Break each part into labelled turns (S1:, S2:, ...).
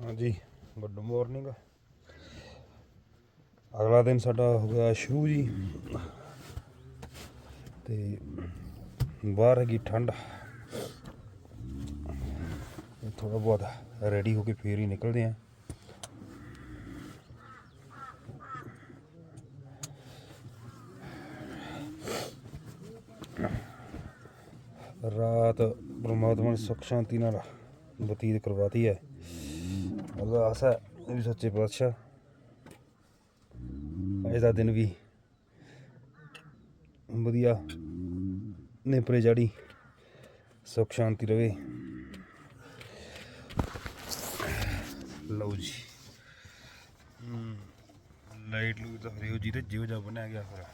S1: ਹਾਂਜੀ। Good morning ਅਗਲਾ ਦਿਨ ਸਾਡਾ ਹੋ ਗਿਆ ਸ਼ੁਰੂ ਜੀ। ਤੇ ਬਾਹਰ ਹੈਗੀ ਠੰਡ। ਥੋੜਾ ਬਹੁਤ ਰੈਡੀ ਹੋ ਕੇ ਫੇਰ ਹੀ ਨਿਕਲਦੇ ਆ ਰਾਤ ਪਰਮਾਤਮਾ ਨੇ ਸੁੱਖ ਸ਼ਾਂਤੀ ਨਾਲ ਬਤੀਤ ਕਰਵਾਤੀ ਹੈ। ਅਰਦਾਸ ਹੈ ਵੀ ਸੱਚੇ ਪਾਤਸ਼ਾਹ। ਅੱਜ ਦਾ ਦਿਨ ਵੀ ਵਧੀਆ, ਨੇਪਰੇ ਜਾੜੀ, ਸੁੱਖ ਸ਼ਾਂਤੀ ਰਵੇ। ਲਓ ਜੀ। ਲਾਈਟ ਲੂ ਤਾਂ ਹਰਿਓ ਜੀ ਤੇ ਜਿਉ ਜਾ ਬਣਿਆ ਗਿਆ ਫਿਰ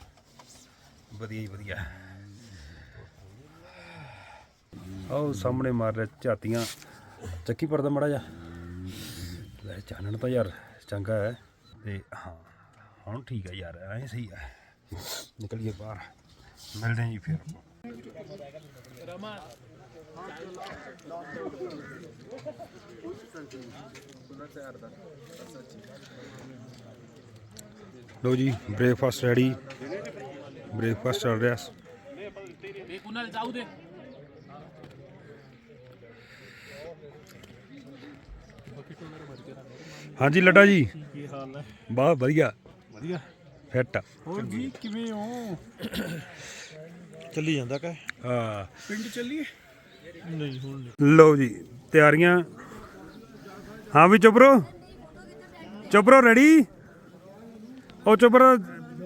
S1: ਵਧੀਆ ਹੀ ਵਧੀਆ। ਆਹ ਸਾਹਮਣੇ ਮਾਰ ਰਿਹਾ ਝਾਤੀਆਂ। ਚੱਕੀ ਪਰਦਾ ਮੜਾ ਜਾ ਵੈਸੇ ਚਾਨਣ ਤਾਂ ਯਾਰ ਚੰਗਾ ਹੈ। ਤੇ ਹਾਂ, ਹੁਣ ਠੀਕ ਹੈ ਯਾਰ, ਐਂ ਸਹੀ ਹੈ। ਨਿਕਲੀਏ ਬਾਹਰ। ਮਿਲਦੇ ਹਾਂ ਜੀ ਫਿਰ। ਰਮਾ ਲੋ ਜੀ ਬ੍ਰੇਕਫਾਸਟ ਰੈਡੀ ਬ੍ਰੇਕਫਾਸਟ ਚੱਲ ਰਿਹਾ।
S2: ਦੇ ਕੁਨਲ ਜਾਉ ਦੇ।
S1: ਹਾਂਜੀ ਲੱਡਾ ਜੀ।
S2: ਕੀ ਹਾਲ ਹੈ
S1: ਬਹੁਤ ਵਧੀਆ।
S2: ਵਧੀਆ।
S1: ਫਿੱਟ
S2: ਹੋਰ ਜੀ ਕਿਵੇਂ ਹੋ?
S3: ਚੱਲੀ ਜਾਂਦਾ ਕਾ।
S1: ਹਾਂ।
S2: ਪਿੰਡ ਚੱਲੀਏ? ਨਹੀਂ ਹੁਣ ਨਹੀਂ।
S1: ਲਓ ਜੀ ਤਿਆਰੀਆਂ। ਹਾਂ ਵੀ ਚੁੱਪਰੋ। ਚੁੱਪਰੋ ਰੈਡੀ ਉਹ ਚੁੱਪਰੋ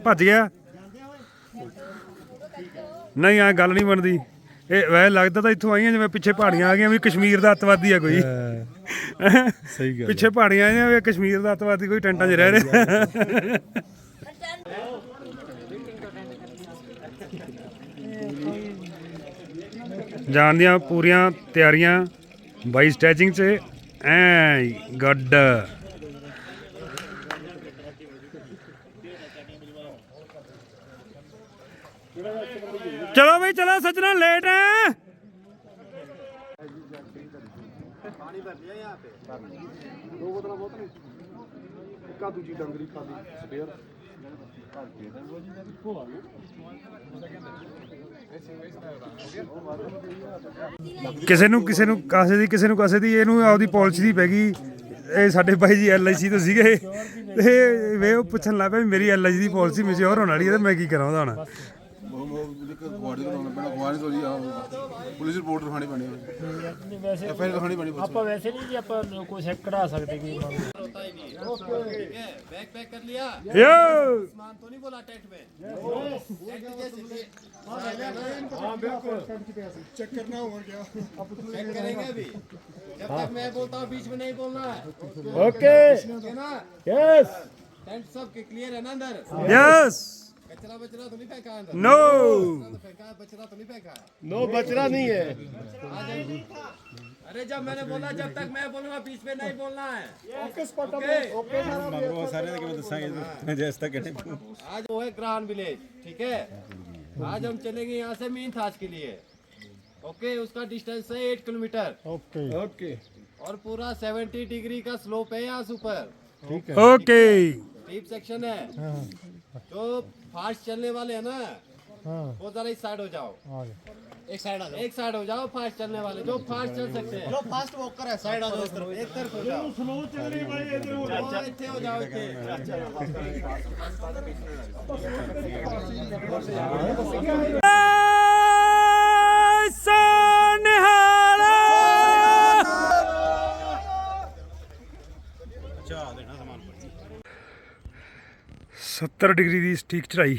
S1: ਭੱਜ ਗਿਆ। ਨਹੀਂ ਆ ਗੱਲ ਨਹੀਂ ਬਣਦੀ। ਇਹ ਵੈਸੇ ਲੱਗਦਾ ਤਾਂ ਇੱਥੋਂ ਆਈਆਂ ਜਿਵੇਂ ਪਿੱਛੇ ਪਹਾੜੀਆਂ ਆ ਗਈਆਂ ਵੀ ਕਸ਼ਮੀਰ ਦਾ ਅੱਤਵਾਦੀ ਆ ਕੋਈ।
S3: ਸਹੀ ਗੱਲ
S1: ਪਿੱਛੇ ਪਹਾੜੀਆਂ ਆਈਆਂ ਵੀ, ਕਸ਼ਮੀਰ ਦਾ ਅੱਤਵਾਦੀ ਕੋਈ ਟੈਂਟਾਂ 'ਚ ਰਹਿ ਰਿਹਾ। ਜਾਣ ਦੀਆਂ ਪੂਰੀਆਂ ਤਿਆਰੀਆਂ ਬਾਈ ਸਟੈਚਿੰਗ 'ਚ, ਐ ਗੱਡ। ਚਲੋ ਬਈ, ਚਲੋ ਸੱਜਣਾ ਲੇਟ ਹੈ ਕਿਸੇ ਨੂੰ ਕਿਸੇ ਨੂੰ ਕਾਸੇ ਦੀ, ਕਿਸੇ ਨੂੰ ਕਾਸੇ ਦੀ, ਇਹਨੂੰ ਆਪਦੀ ਪਾਲਿਸੀ ਦੀ ਪੈ ਗਈ। ਇਹ ਸਾਡੇ ਬਾਈ ਜੀ ਐਲਆਈਸੀ ਤੋਂ ਸੀਗੇ। ਤੇ ਵੇ ਉਹ ਪੁੱਛਣ ਲੱਗ ਪਿਆ ਮੇਰੀ ਐਲਆਈਸੀ ਦੀ ਪਾਲਿਸੀ ਮੈਚਿਓਰ ਹੋਣ ਵਾਲੀ ਹੈ ਤੇ ਮੈਂ ਕੀ ਕਰਾਂ ਉਹਦਾ ਹੁਣ।
S4: ਗਵਾੜੀ ਕਰਾਉਣਾ ਪੈਣਾ ਗਵਾੜੀ ਤੋਂ ਜੀ ਆਹ ਪੁਲਿਸ ਰਿਪੋਰਟ ਲਿਖਾਣੀ ਪੈਣੀ ਹੈ
S2: ਵੈਸੇ
S4: ਐਫ ਆਈ ਆਰ ਲਿਖਾਣੀ ਪੈਣੀ
S2: ਆਪਾਂ ਵੈਸੇ ਨਹੀਂ ਜੀ ਆਪਾਂ ਕੋਈ ਚੈੱਕ ਕਢਾ ਸਕਦੇ ਕਿ
S5: बैग पैक कर लिया
S1: ਯੋ
S5: सामान तो नहीं बोला टेंट में टेंट जैसे हाँ बिल्कुल चेक करना हो गया चेक करेंगे अभी जब तक मैं बोलता हूँ बीच में नहीं बोलना है
S2: ਓਕੇ
S5: ठीक है ना
S2: ਯੈਸ
S5: टेंट सब के क्लियर है ना अंदर
S1: ਯਸ
S5: बचरा बचरा तो नहीं फेंका अंदर।
S1: नो
S5: बचरा तो, तो नहीं फेंका।
S2: नो बचरा
S5: नहीं है। अरे जब मैंने बोला जब तक मैं बोलूँगा बीच में नहीं बोलना है। ओके
S3: स्पॉट ओके बहुत सारे के बताएँगे हाँ।
S5: जैसा कहने आज वो है ग्राहन विलेज ठीक है? आज हम चलेंगे यहाँ से मीन थास के लिए। ओके उसका डिस्टेंस है एट किलोमीटर
S2: ओके
S3: ओके
S5: और पूरा सेवेंटी डिग्री का स्लोप है यहाँ से ऊपर।
S1: ओके
S5: डीप सेक्शन है। जो फास्ट चलने वाले है ना वो जरा इस साइड हो जाओ एक साइड आ जाओ एक साइड हो जाओ फास्ट चलने वाले जो फास्ट चल सकते हैं जो फास्ट वॉकर है साइड आ जाओ एक तरफ़ हो जाओ स्लो चल रही है भाई इधर हो जाओ इतने हो जाओ इतने
S3: सनहा
S1: 70 ਡਿਗਰੀ ਦੀ ਸਟੀਕ ਚੜਾਈ।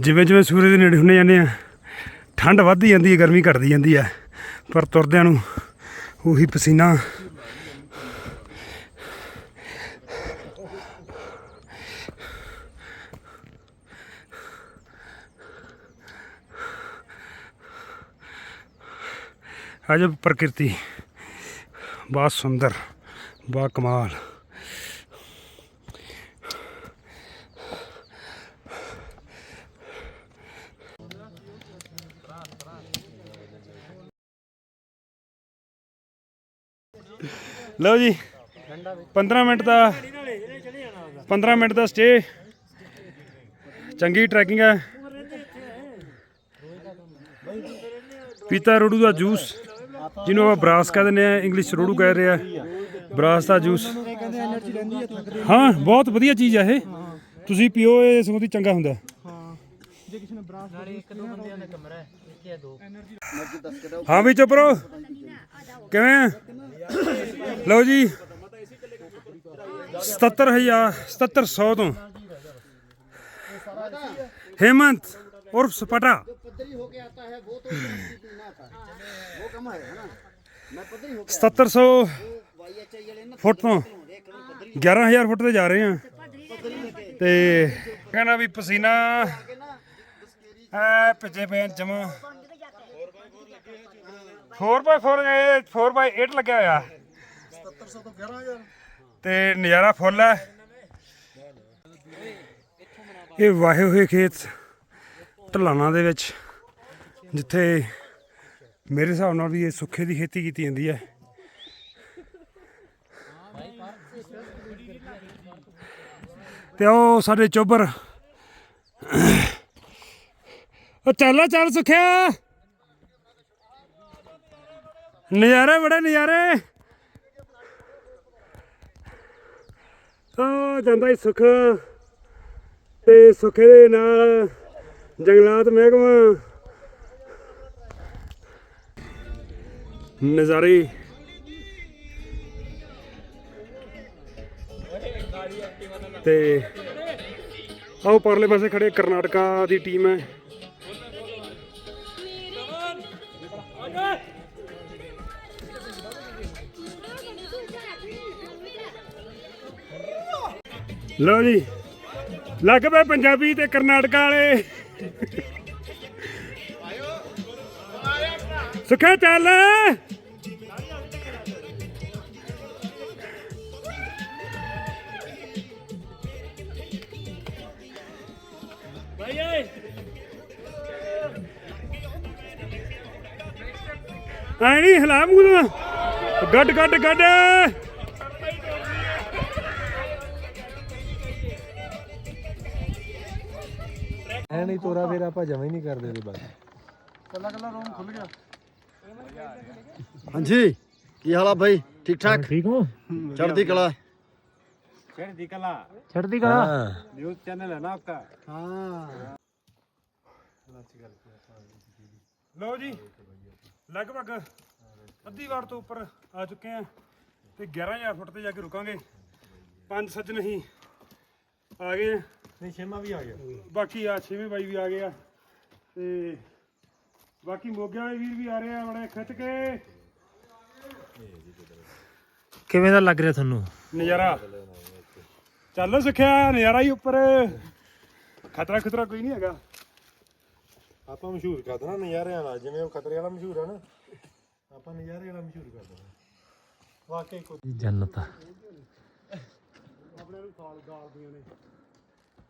S1: ਜਿਵੇਂ ਜਿਵੇਂ ਸੂਰਜ ਦੇ ਨੇੜੇ ਹੁੰਦੇ ਜਾਂਦੇ ਆ, ਠੰਡ ਵੱਧਦੀ ਜਾਂਦੀ ਹੈ, ਗਰਮੀ ਘਟਦੀ ਜਾਂਦੀ ਹੈ, ਪਰ ਤੁਰਦਿਆਂ ਨੂੰ ਉਹੀ ਪਸੀਨਾ ਅਜਬ ਪ੍ਰਕਿਰਤੀ। ਬਹੁਤ ਸੁੰਦਰ ਬਾ ਕਮਾਲ। ਲਓ ਜੀ 15 ਮਿੰਟ ਦਾ 15 ਮਿੰਟ ਦਾ ਸਟੇ ਚੰਗੀ ਟਰੈਕਿੰਗ ਹੈ। ਪੀਤਾ ਰੋੜੂ ਦਾ ਜੂਸ। ਜਿਹਨੂੰ ਆਪਾਂ ਬਰਾਸ ਕਹਿ ਦਿੰਦੇ ਆ ਇੰਗਲਿਸ਼ ਰੋੜੂ ਕਹਿ ਰਹੇ ਆ। ਬਰਾਸ ਦਾ ਜੂਸ। ਹਾਂ, ਬਹੁਤ ਵਧੀਆ ਚੀਜ਼ ਆ ਇਹ। ਤੁਸੀਂ ਪੀਓ, ਇਹ ਸਗੋਂ ਦੀ ਚੰਗਾ ਹੁੰਦਾ। ਹਾਂ, ਵੀ ਚੁੱਪ ਰਹੋ। ਕਿਵੇਂ ਆ? ਲਓ ਜੀ। 77000 7700 ਤੋਂ। हेमंत उर्फ सपाटा सत्तर सौ ਫੁੱਟ ਤੋਂ 11000 ਫੁੱਟ ਤੇ ਜਾ ਰਹੇ ਆ ਤੇ ਕਹਿੰਦਾ ਵੀ ਪਸੀਨਾ ਐ ਭਿੱਜੇ ਪਏ ਜਮਾ 4x4 ਇਹ 4x8 ਲੱਗਿਆ ਹੋਇਆ 7700 ਤੋਂ 11000 ਤੇ ਨਜ਼ਾਰਾ ਫੁੱਲ ਹੈ ਇਹ ਵਾਹੇ ਹੋਏ ਖੇਤ ਢਲਾਣਾ ਦੇ ਵਿੱਚ ਜਿੱਥੇ ਮੇਰੇ ਹਿਸਾਬ ਨਾਲ ਵੀ ਇਹ ਸੁੱਖੇ ਦੀ ਖੇਤੀ ਕੀਤੀ ਜਾਂਦੀ ਹੈ। ਤੇ ਉਹ ਸਾਡੇ ਚੋਬਰ। ਉਹ ਚੱਲ ਚੱਲ ਸੁਖਿਆ। ਨਜ਼ਾਰੇ ਬੜੇ ਨਜ਼ਾਰੇ। ਆ ਜਾਂਦਾ ਹੀ ਸੁਖ। ਤੇ ਸੁਖੇ ਦੇ ਨਾਲ ਜੰਗਲਾਤ ਮਹਿਕਮਾ। ਨਜ਼ਾਰੇ। ਤੇ ਆਓ ਪਰਲੇ ਪਾਸੇ ਖੜੇ, ਕਰਨਾਟਕਾ ਦੀ ਟੀਮ ਹੈ। ਲਓ ਜੀ, ਲੱਗ ਪਏ ਪੰਜਾਬੀ ਤੇ ਕਰਨਾਟਕਾ ਵਾਲੇ। ਸੁਖਾ ਚੱਲ। ਐ ਨਹੀਂ ਹਲਾ ਮੂੰਹ ਗੱਡ ਗੱਡ ਗੱਡ।
S2: ਐ ਨਹੀਂ ਤੋਰਾ ਫੇਰ ਆਪਾਂ ਜਮਾ ਹੀ ਨਹੀਂ ਕਰਦੇ ਦੇ ਬਾਅਦ। ਕੱਲਾ ਕੱਲਾ ਰੂਮ ਖੁੱਲ ਗਿਆ।
S6: ਹਾਂਜੀ ਕੀ ਹਾਲ ਆ ਬਾਈ? ਠੀਕ ਠਾਕ?
S2: ਠੀਕ ਹੋ?
S6: ਚੜਦੀ ਕਲਾ।
S3: ਚੜਦੀ ਕਲਾ।
S2: ਚੜਦੀ ਕਲਾ?
S3: ਨਿਊਜ਼ ਚੈਨਲ ਹੈ ਨਾ ਆਪਕਾ?
S6: ਹਾਂ।
S1: ਲਓ ਜੀ। ਲਗਭਗ ਅੱਧੀ ਵਾਰ ਤੋਂ ਉੱਪਰ ਆ ਚੁੱਕੇ ਆ ਤੇ 11000 ਫੁੱਟ ਤੇ ਜਾ ਕੇ ਰੁਕਾਂਗੇ। ਪੰਜ ਸੱਜਣ ਹੀ ਆ ਗਏ ਆ।
S2: ਨਹੀਂ ਛੇਮਾ ਵੀ ਆ ਗਿਆ।
S1: ਬਾਕੀ ਆ ਛੇਵੇਂ ਬਾਈ ਵੀ ਆ ਗਏ ਆ ਤੇ ਬਾਕੀ ਮੋਗੇ ਵਾਲੇ ਵੀਰ ਵੀ ਆ ਰਹੇ ਆ ਬੜੇ ਖਿੱਚ ਕੇ।
S2: ਕਿਵੇਂ ਦਾ ਲੱਗ ਰਿਹਾ ਤੁਹਾਨੂੰ?
S1: ਨਜ਼ਾਰਾ? ਚੱਲ ਸਿੱਖਿਆ ਨਜ਼ਾਰਾ ਹੀ ਉੱਪਰ। ਖਤਰਾ ਖਤਰਾ ਕੋਈ ਨਹੀਂ ਹੈਗਾ।
S2: ਆਪਾਂ ਮਸ਼ਹੂਰ ਕਰ ਦੇਣਾ ਨਜ਼ਾਰਿਆਂ ਵਾਲਾ ਜਿਵੇਂ ਉਹ ਖਤਰੇ ਵਾਲਾ ਮਸ਼ਹੂਰ ਆ ਨਾ। ਆਪਾਂ ਨਜ਼ਾਰੇ ਵਾਲਾ ਮਸ਼ਹੂਰ ਕਰ ਦੇਣਾ। ਵਾਕਈ ਕੋਈ ਜੰਨਤ ਆ।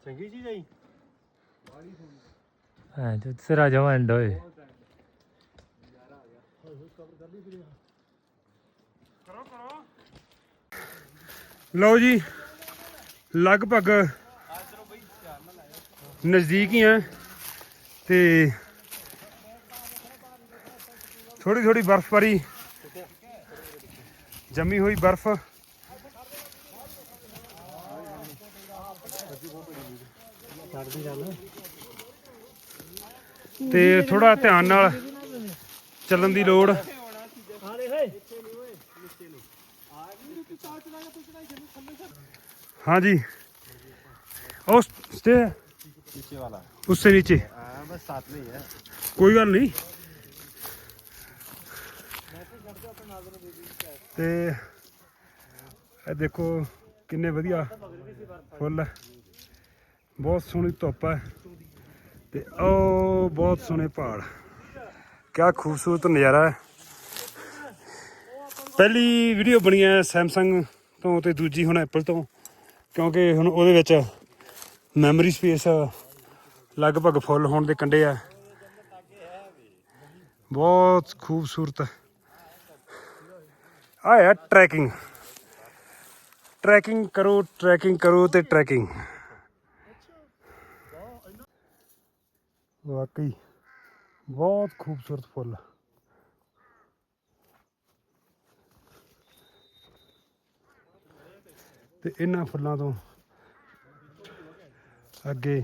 S2: ਚੰਗੀ ਚੀਜ਼ ਆਈ ਹਾਂ ਜੋ ਸਿਰਾ ਜਮਾ ਐਂਡ ਹੋਏ।
S1: ਲਓ ਜੀ ਲਗਭਗ ਨਜ਼ਦੀਕ ਹੀ ਆ। ਤੇ ਥੋੜੀ ਥੋੜੀ ਬਰਫ਼ਬਾਰੀ ਜੰਮੀ ਹੋਈ ਬਰਫ਼ ਤੇ ਥੋੜਾ ਧਿਆਨ ਨਾਲ ਚੱਲਣ ਦੀ ਲੋੜ हाँ जी और स्टे है
S3: पीछे वाला
S1: उससे नीचे
S3: हाँ बस साथ में ही है
S1: ਕੋਈ ਗੱਲ ਨਹੀਂ ਤੇ ਇਹ ਦੇਖੋ ਕਿੰਨੇ ਵਧੀਆ ਫੁੱਲ ਹੈ ਬਹੁਤ ਸੋਹਣੀ ਧੁੱਪ ਹੈ ਤੇ ਉਹ ਬਹੁਤ ਸੋਹਣੇ ਪਹਾੜ ਕਿਆ ਖੂਬਸੂਰਤ ਨਜ਼ਾਰਾ ਹੈ ਪਹਿਲੀ ਵੀਡੀਓ ਬਣੀ ਹੈ ਸੈਮਸੰਗ ਤੋਂ ਤੇ ਦੂਜੀ ਹੁਣ ਐਪਲ ਤੋਂ ਕਿਉਂਕਿ ਹੁਣ ਉਹਦੇ ਵਿੱਚ ਮੈਮਰੀ ਸਪੇਸ ਲਗਭਗ ਫੁੱਲ ਹੋਣ ਦੇ ਕੰਢੇ ਆ। ਬਹੁਤ ਖੂਬਸੂਰਤ। ਆਇਆ ਟਰੈਕਿੰਗ ਟਰੈਕਿੰਗ ਕਰੋ ਟਰੈਕਿੰਗ ਕਰੋ ਤੇ ਟਰੈਕਿੰਗ ਵਾਕਈ, ਬਹੁਤ ਖੂਬਸੂਰਤ ਫੁੱਲ। ਤੇ ਇਹਨਾਂ ਫੁੱਲਾਂ ਤੋਂ ਅੱਗੇ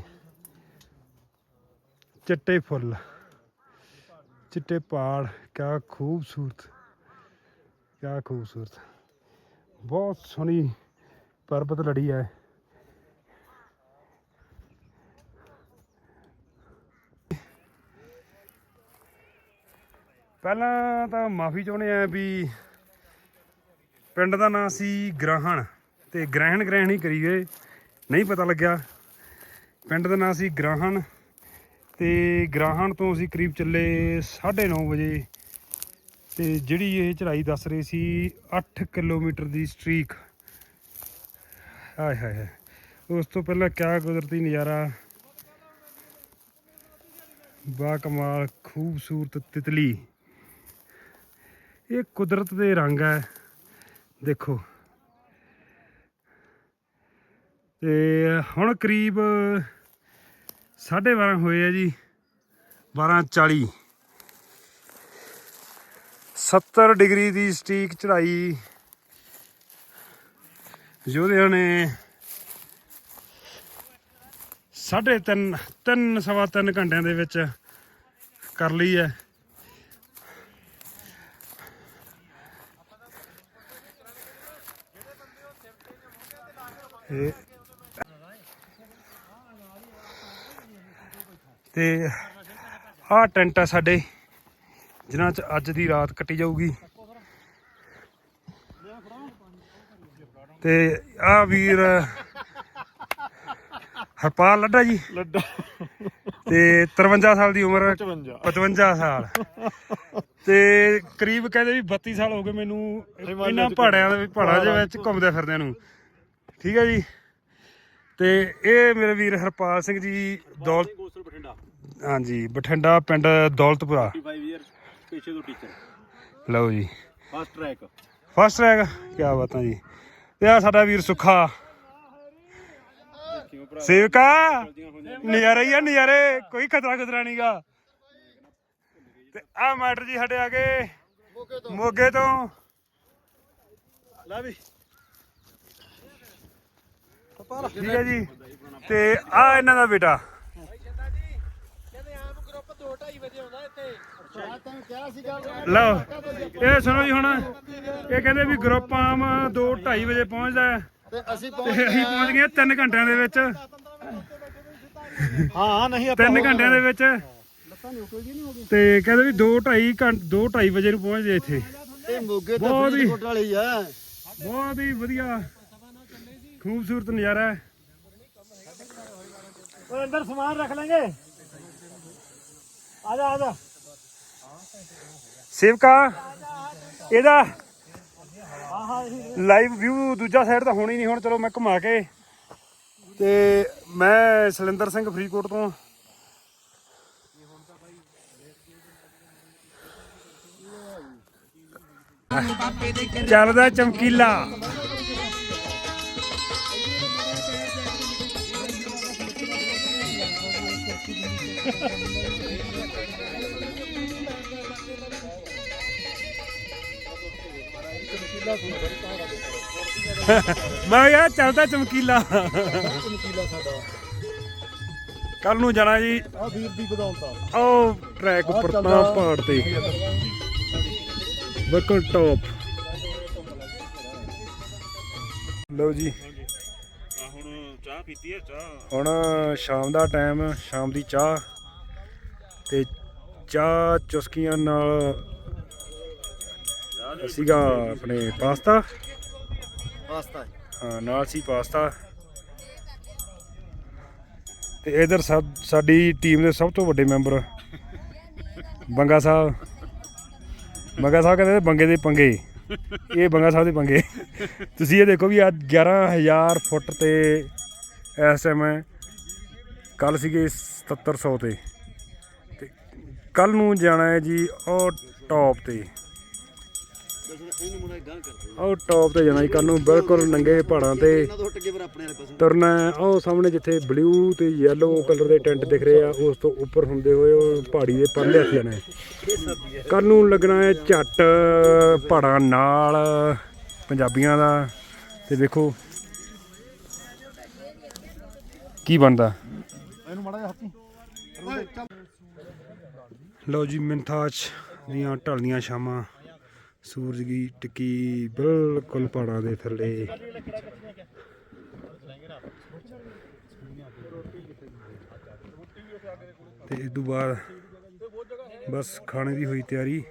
S1: ਚਿੱਟੇ ਫੁੱਲ, ਚਿੱਟੇ ਪਹਾੜ, ਕਿਆ ਖੂਬਸੂਰਤ ਕਿਆ ਖੂਬਸੂਰਤ। ਬਹੁਤ ਸੋਹਣੀ ਪਰਬਤ ਲੜੀ ਹੈ। ਪਹਿਲਾਂ ਤਾਂ ਮਾਫੀ ਚਾਹੁੰਦੇ ਆ ਵੀ ਪਿੰਡ ਦਾ ਨਾਂ ਸੀ ਗ੍ਰਹਣ ਤੇ ਗ੍ਰਹਿਣ ਗ੍ਰਹਿਣ ਹੀ ਕਰੀ ਗਏ। ਨਹੀਂ ਪਤਾ ਲੱਗਿਆ। ਪਿੰਡ ਦਾ ਨਾਂ ਸੀ ਗ੍ਰਹਣ। ਤੇ ਗ੍ਰਾਹਣ ਤੋਂ ਅਸੀਂ ਕਰੀਬ ਚੱਲੇ 9:30 ਵਜੇ। ਤੇ ਜਿਹੜੀ ਇਹ ਚੜਾਈ ਦੱਸ ਰਹੀ ਸੀ 8 ਕਿਲੋਮੀਟਰ ਦੀ ਸਟ੍ਰੀਕ। ਹਾਏ ਹਾਏ ਹਾਏ। ਉਸ ਤੋਂ ਪਹਿਲਾਂ ਕਿਆ ਕੁਦਰਤੀ ਨਜ਼ਾਰਾ। ਬਾ ਕਮਾਲ, ਖੂਬਸੂਰਤ ਤਿਤਲੀ। ਇਹ ਕੁਦਰਤ ਦੇ ਰੰਗ ਹੈ। ਦੇਖੋ। ਤੇ ਹੁਣ ਕਰੀਬ 12:30 ਹੋਏ ਆ ਜੀ 12:40 70 ਡਿਗਰੀ ਦੀ ਸਟੀਕ ਚੜਾਈ ਯੋਧਿਆਂ ਨੇ ਸਾਢੇ ਤਿੰਨ ਤਿੰਨ, ਸਵਾ ਤਿੰਨ ਘੰਟਿਆਂ ਦੇ ਵਿੱਚ ਕਰ ਲਈ ਹੈ। ਇਹ ਤੇ ਆਹ ਟੈਂਟ ਆ ਸਾਡੇ ਜਿਨ੍ਹਾਂ 'ਚ ਅੱਜ ਦੀ ਰਾਤ ਕੱਟੀ ਜਾਊਗੀ। ਤੇ ਆ ਵੀਰ ਹਰਪਾਲ ਲੱਡਾ ਜੀ।
S2: ਲੱਡਾ।
S1: ਤੇ 53 ਸਾਲ ਦੀ ਉਮਰ
S2: 55
S1: 55 ਸਾਲ। ਤੇ ਕਰੀਬ ਕਹਿੰਦੇ ਵੀ 32 ਸਾਲ ਹੋ ਗਏ ਮੈਨੂੰ ਇਹਨਾਂ ਪਹਾੜਿਆਂ ਦੇ ਪਹਾੜਾਂ ਦੇ ਵਿੱਚ ਘੁੰਮਦੇ ਫਿਰਦਿਆਂ ਨੂੰ। ਠੀਕ ਹੈ ਜੀ? ਤੇ ਇਹ ਮੇਰੇ ਵੀਰ ਹਰਪਾਲ ਸਿੰਘ ਜੀ ਦੌਲਤ
S3: ਗੋਸਲ ਬਠਿੰਡਾ।
S1: ਹਾਂਜੀ ਬਠਿੰਡਾ ਪਿੰਡ ਦੌਲਤਪੁਰਾ।
S3: 5 ਇਅਰ ਪੇਸ਼ੇ ਤੋਂ ਟੀਚਰ
S1: ਲਓ ਜੀ।
S3: ਫਸਟ ਟਰੈਕ
S1: ਫਸਟ ਰੈਗ ਕੀ ਬਾਤਾਂ ਜੀ। ਤੇ ਆ ਸਾਡਾ ਵੀਰ ਸੁੱਖਾ। ਸੇਵਕਾ। ਨਜ਼ਾਰੇ ਹੀ ਆ ਨਜ਼ਾਰੇ ਕੋਈ ਖਤਰਾ ਖਤਰਾ ਨਹੀਂਗਾ ਤੇ ਆ ਮਾਟਰ ਜੀ ਸਾਡੇ ਆ ਗਏ। ਮੋਗੇ ਤੋਂ।
S2: ਲੈ ਵੀ।
S1: ਠੀਕ ਹੈ ਜੀ। ਤੇ ਆ ਇਹਨਾਂ ਦਾ ਬੇਟਾ।
S5: ਕਹਿੰਦੇ ਆਮ ਗਰੁੱਪ 2:30 ਵਜੇ ਆਉਂਦਾ ਇੱਥੇ
S6: ਮੈਂ ਤੈਨੂੰ ਕਿਹਾ ਸੀਗਾ
S1: ਲਓ ਇਹ ਸੁਣੋ ਜੀ ਹੁਣ। ਇਹ ਕਹਿੰਦੇ ਵੀ ਗਰੁੱਪ ਆਮ 2:30 ਵਜੇ ਪਹੁੰਚਦਾ ਹੈ।
S6: ਤੇ ਅਸੀਂ ਪਹੁੰਚ
S1: ਗਏ 3 ਘੰਟਿਆਂ ਦੇ ਵਿੱਚ।
S2: ਹਾਂ ਨਹੀਂ ਆਪਾਂ
S1: 3 ਘੰਟਿਆਂ ਦੇ ਵਿੱਚ। ਤੇ ਕਹਿੰਦੇ ਵੀ 2:30 ਘੰਟੇ 2:30 ਵਜੇ ਨੂੰ ਪਹੁੰਚਦੇ ਇੱਥੇ।
S6: ਇਹ ਮੋਗੇ ਤੇ
S1: ਬਹੁਤ ਹੀ-
S6: ਫਰੀਦਕੋਟ ਵਾਲੀ ਆ
S1: ਬਹੁਤ ਹੀ ਵਧੀਆ। ਖੂਬਸੂਰਤ ਨਜ਼ਾਰਾ ਹੈ।
S2: ਅੰਦਰ ਸਮਾਨ ਰੱਖ ਲਾਂਗੇ। ਆ ਜਾ ਆ ਜਾ।
S1: ਸੇਵਕਾ ਇਹਦਾ ਲਾਈਵ ਵਿਊ ਦੂਜਾ ਸਾਈਡ ਤਾਂ ਹੋਣੀ ਨਹੀਂ ਹੁਣ ਚਲੋ ਮੈਂ ਘੁਮਾ ਕੇ। ਤੇ ਮੈਂ ਸਲਿੰਦਰ ਸਿੰਘ ਫਰੀਦਕੋਟ ਤੋਂ। ਚੱਲਦਾ ਚਮਕੀਲਾ। ਮੈਂ ਯਾਰ ਚੱਲਦਾ ਚਮਕੀਲਾ। ਕੱਲ ਨੂੰ ਜਾਣਾ ਜੀ।
S2: ਆ ਵੀਰ ਦੀ ਬਦੌਲਤ
S1: ਉਹ ਟਰੈਕ ਉੱਪਰ ਤਾਂ ਪਹਾੜ ਤੇ। ਬਿਲਕੁਲ ਟੌਪ ਲਓ ਜੀ।
S3: ਹੁਣ ਚਾਹ ਪੀਤੀ ਹੈ ਚਾਹ।
S1: ਹੁਣ ਸ਼ਾਮ ਦਾ ਟਾਈਮ ਸ਼ਾਮ ਦੀ ਚਾਹ। ਤੇ ਚਾਹ ਚੁਸਕੀਆਂ ਨਾਲ ਸੀਗਾ ਆਪਣੇ ਪਾਸਤਾ।
S6: ਪਾਸਤਾ।
S1: ਹਾਂ ਨਾਲ ਸੀ ਪਾਸਤਾ। ਤੇ ਇਧਰ ਸਾਡੀ ਟੀਮ ਦੇ ਸਭ ਤੋਂ ਵੱਡੇ ਮੈਂਬਰ ਬੰਗਾ ਸਾਹਿਬ। ਬੰਗਾ ਸਾਹਿਬ ਕਹਿੰਦੇ ਬੰਗੇ ਦੇ ਪੰਗੇ। ਇਹ ਬੰਗਾ ਸਾਹਿਬ ਦੇ ਪੰਗੇ। ਤੁਸੀਂ ਇਹ ਦੇਖੋ ਵੀ ਅੱਜ 11000 ਫੁੱਟ ਤੇ ਇਸ ਟਾਈਮ ਕੱਲ ਸੀਗੇ 7700 ਤੇ। ਤੇ ਕੱਲ ਨੂੰ ਜਾਣਾ ਹੈ ਜੀ ਉਹ ਟੌਪ ਤੇ। ਉਹ ਟੌਪ ਤੇ ਜਾਣਾ ਜੀ ਕੱਲ ਨੂੰ ਬਿਲਕੁਲ ਨੰਗੇ ਪਹਾੜਾਂ ਤੇ। ਤੁਰਨਾ। ਉਹ ਸਾਹਮਣੇ ਜਿੱਥੇ ਬਲੂ ਤੇ ਯੈਲੋ ਕਲਰ ਦੇ ਟੈਂਟ ਦਿਖ ਰਹੇ ਆ ਉਸ ਤੋਂ ਉੱਪਰ ਹੁੰਦੇ ਹੋਏ ਉਹ ਪਹਾੜੀ ਦੇ ਪਰਲੇ ਹੱਥ ਜਾਣਾ ਕੱਲ ਨੂੰ ਲੱਗਣਾ ਹੈ ਝੱਟ ਪਹਾੜਾਂ ਨਾਲ ਪੰਜਾਬੀਆਂ ਦਾ। ਤੇ ਵੇਖੋ ਕੀ ਬਣਦਾ?
S6: ਇਹਨੂੰ ਮਾੜਾ ਜਿਹਾ ਹੱਥੀ।
S1: ਲਓ ਜੀ ਮਿੰਥਾਜ ਦੀਆਂ ਢਲਦੀਆਂ ਸ਼ਾਮਾਂ ਸੂਰਜ ਦੀ ਟਿੱਕੀ ਬਿਲਕੁਲ ਪਹਾੜਾਂ ਦੇ ਥੱਲੇ। ਤੇ ਇਸ ਤੋਂ ਬਾਅਦ ਬਸ ਖਾਣੇ ਦੀ ਹੋਈ ਤਿਆਰੀ।